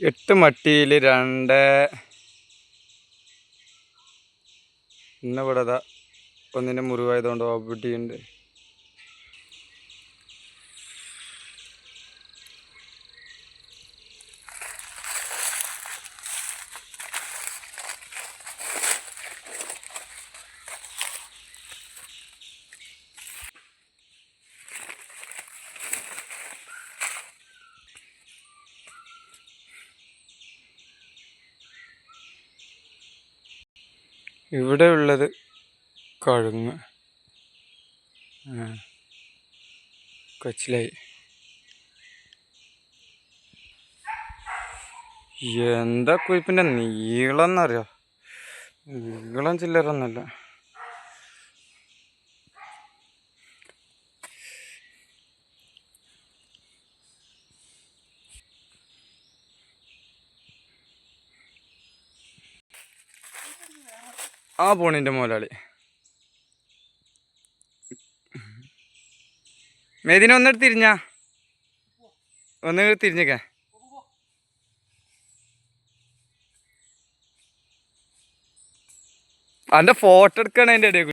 എട്ട് മട്ടിയിൽ രണ്ട്. ഇന്നിവിടെ ഇതാ ഒന്നിന്റെ മുറിവായതുകൊണ്ട് ഓപ്പിട്ടിയുണ്ട് ഇവിടെ ഉള്ളത് കഴുങ്ങ്. കൊച്ചിലായി. എന്താ കുയിപ്പിന്റെ നീളം എന്നറിയോ നീളം ചില്ലറൊന്നുമല്ല. ആ പോണിന്റെ മുതലാളി. മേദിന ഒന്നിട്ട് തിരിഞ്ഞാ? ഒന്ന് തിരിഞ്ഞേക്കേ. അന്റെ ഫോട്ടോ എടുക്കണ അതിന്റെ ഇടയിൽ